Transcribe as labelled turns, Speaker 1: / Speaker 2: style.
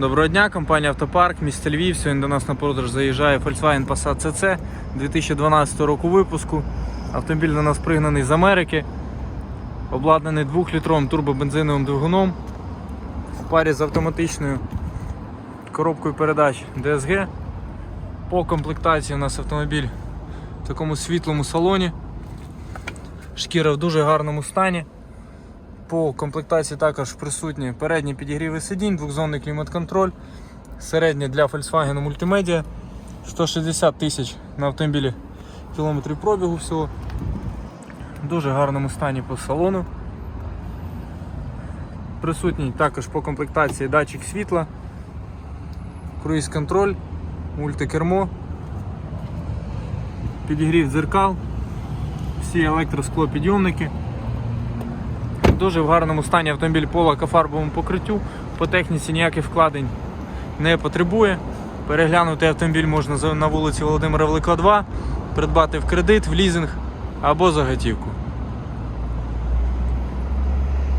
Speaker 1: Доброго дня, компанія Автопарк, місто Львів. Сьогодні до нас на продаж заїжджає Volkswagen Passat CC 2012 року випуску. Автомобіль до нас пригнаний з Америки, обладнаний 2-літровим турбобензиновим двигуном в парі з автоматичною коробкою передач DSG. По комплектації у нас автомобіль в такому світлому салоні. Шкіра в дуже гарному стані. По комплектації також присутні передні підігріви сидінь, двохзонний клімат-контроль, середнє для Volkswagen мультимедіа, 160 тисяч на автомобілі кілометрів пробігу всього. В дуже гарному стані по салону. Присутній також по комплектації датчик світла, круїз-контроль, мультикермо, підігрів дзеркал, всі електросклопідйомники. Дуже в гарному стані автомобіль по лакофарбовому покриттю. По техніці ніяких вкладень не потребує. Переглянути автомобіль можна на вулиці Володимира Великого 2, придбати в кредит, в лізинг або за готівку.